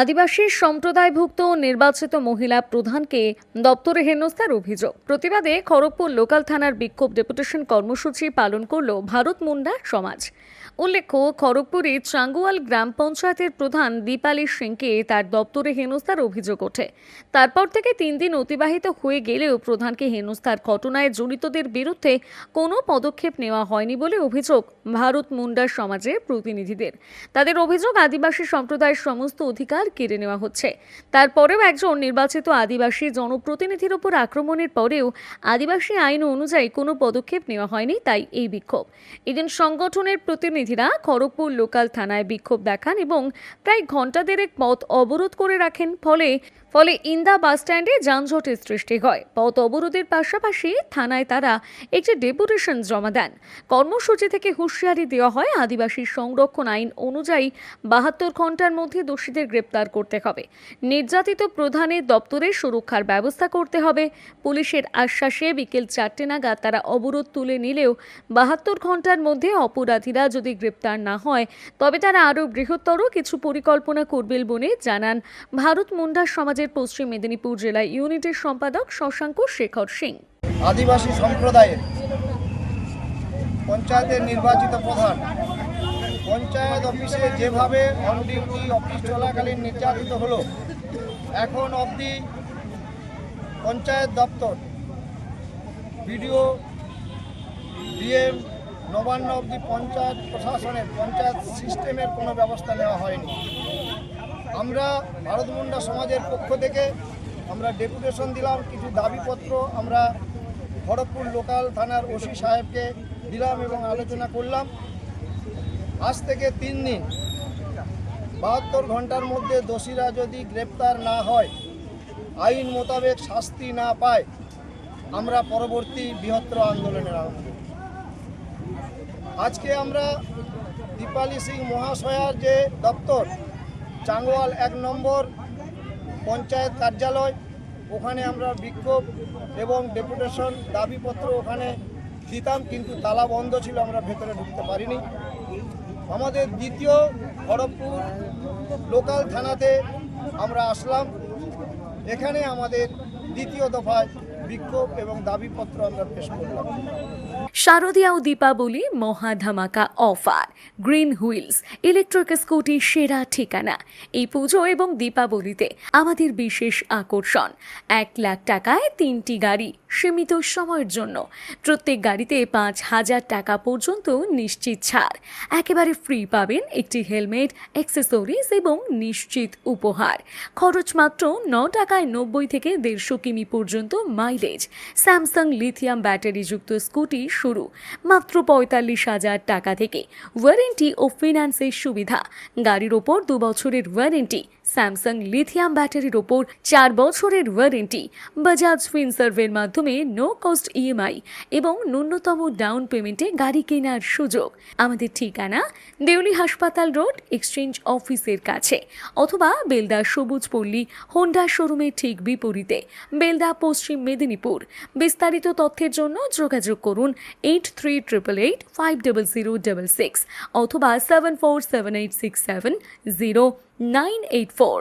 আদিবাসী সম্প্রদায়ভুক্ত নির্বাচিত মহিলা প্রধানকে দপ্তরে হেনস্থার অভিযোগ। প্রতিবাদে খড়গপুর লোকাল থানার বিক্ষোভ ডেপুটেশন কর্মসূচি পালন করল ভারত মুন্ডা সমাজ। উল্লেখ্য, খড়গপুরে চাঙ্গুয়াল গ্রাম পঞ্চায়েতের প্রধান দীপালি সিংকে তার দপ্তরে হেনস্থার অভিযোগ ওঠে। তারপর থেকে তিন দিন অতিবাহিত হয়ে গেলেও প্রধানকে হেনস্থার ঘটনায় জড়িতদের বিরুদ্ধে কোনো পদক্ষেপ নেওয়া হয়নি বলে অভিযোগ ভারত মুন্ডা সমাজের প্রতিনিধিদের। তাদের অভিযোগ, আদিবাসী সম্প্রদায়ের সমস্ত অধিকার কেড়ে নেওয়া হচ্ছে। তারপরেও একজন নির্বাচিত আদিবাসী জনপ্রতিনিধির উপর আক্রমণের পরেও আদিবাসী আইন অনুযায়ী কোনো পদক্ষেপ নেওয়া হয়নি তাই এই বিক্ষোভ। এদিন সংগঠনের প্রতিনিধিরা খড়গপুর লোকাল থানায় বিক্ষোভ দেখান এবং প্রায় ঘণ্টা দেড়েক পথ অবরোধ করে রাখেন, ফলে ফলে ইন্দা বাসস্ট্যান্ডে যানজটের সৃষ্টি হয়। পথ অবরোধের পাশাপাশি থানায় তারা একটি ডেপুটেশন জমা দেন। কর্মসূচি থেকে হুঁশিয়ারি দেওয়া হয়, আদিবাসী সংরক্ষণ আইন অনুযায়ী বাহাত্তর ঘণ্টার মধ্যে দোষীদের গ্রেপ্তার করতে হবে। নির্যাতিত প্রধানের দপ্তরে সুরক্ষার ব্যবস্থা করতে হবে। পুলিশের আশ্বাসে বিকেল চারটে নাগাদ তারা অবরোধ তুলে নিলেও বাহাত্তর ঘণ্টার মধ্যে অপরাধীরা যদি গ্রেপ্তার না হয়, তবে তারা আরও বৃহত্তর কিছু পরিকল্পনা করবেন বলে জানান ভারত মুন্ডা সমাজের পশ্চিম মেদিনীপুর জেলা ইউনিটের সম্পাদক শশাঙ্ক শেখর সিং। আদিবাসী সম্প্রদায়ের পঞ্চায়েতের নির্বাচিত প্রধান পঞ্চায়েত অফিসে যেভাবে অন ডিউটি অফিস চলাকালীন নির্যাতিত হলো, এখন অবধি পঞ্চায়েত দপ্তর, বিডিও, ডিএম, নবান্ন অবধি পঞ্চায়েত প্রশাসনের, পঞ্চায়েত সিস্টেমের কোনো ব্যবস্থা নেওয়া হয়নি। আমরা ভারত মুন্ডা সমাজের পক্ষ থেকে আমরা ডেপুটেশন দিলাম, কিছু দাবিপত্র আমরা খড়গপুর লোকাল থানার ওসি সাহেবকে দিলাম এবং আলোচনা করলাম। আজ থেকে তিন দিন বাহাত্তর ঘণ্টার মধ্যে দোষীরা যদি গ্রেপ্তার না হয়, আইন মোতাবেক শাস্তি না পায়, আমরা পরবর্তী বৃহত্তর আন্দোলনের আরম্ভ। আজকে আমরা দীপালি সিং মহাশয়ার যে দপ্তর চাঙ্গোয়াল এক নম্বর পঞ্চায়েত কার্যালয়, ওখানে আমরা বিক্ষোভ এবং ডেপুটেশন দাবিপত্র ওখানে দিতাম, কিন্তু তালা বন্ধ ছিল, আমরা ভেতরে ঢুকতে পারিনি। আমাদের দ্বিতীয় খড়গপুর লোকাল থানাতে আমরা আসলাম। এখানে আমাদের দ্বিতীয় দফায় বিক্ষোভ এবং দাবিপত্র আমরা পেশ করলাম। শারদীয়া ও দীপাবলি মহা ধামাকা offer. Green wheels electric scooty সেরা ঠিকানা। এই পুজো এবং দীপাবলিতে আমাদের বিশেষ আকর্ষণ। এক লাখ টাকায় তিনটি গাড়ি সীমিত সময়ের জন্য। প্রত্যেক গাড়িতে পাঁচ হাজার টাকা পর্যন্ত নিশ্চিত ছাড়। একেবারে ফ্রি পাবেন একটি হেলমেট অ্যাক্সেসরিজ এবং নিশ্চিত উপহার। খরচ মাত্র ন টাকায় নব্বই থেকে দেড়শো কিমি পর্যন্ত মাইলেজ স্যামসাং লিথিয়াম ব্যাটারিযুক্ত স্কুটি শুরু। মাত্র পঁয়তাল্লিশ হাজার টাকা থেকে ওয়ারেন্টি ও ফিনান্সের সুবিধা। গাড়ির ওপর দু বছরের ওয়ারেন্টি, স্যামসাং লিথিয়াম ব্যাটারির ওপর চার বছরের ওয়ারেন্টি, বাজাজ ফিনসার্ভের মাধ্যমে নো কস্ট ইএমআই এবং ন্যূনতম ডাউন পেমেন্টে গাড়ি কেনার সুযোগ। আমাদের ঠিকানা দেউলি হাসপাতাল রোড, এক্সচেঞ্জ অফিসের কাছে অথবা বেলদা সবুজ পল্লী, হোন্ডা শোরুমের ঠিক বিপরীতে। বেলদা পশ্চিম মেদিনীপুর। বিস্তারিত তথ্যের জন্য যোগাযোগ করুন eight three triple eight five double zero double six অথবা seven four seven eight six seven zero nine eight four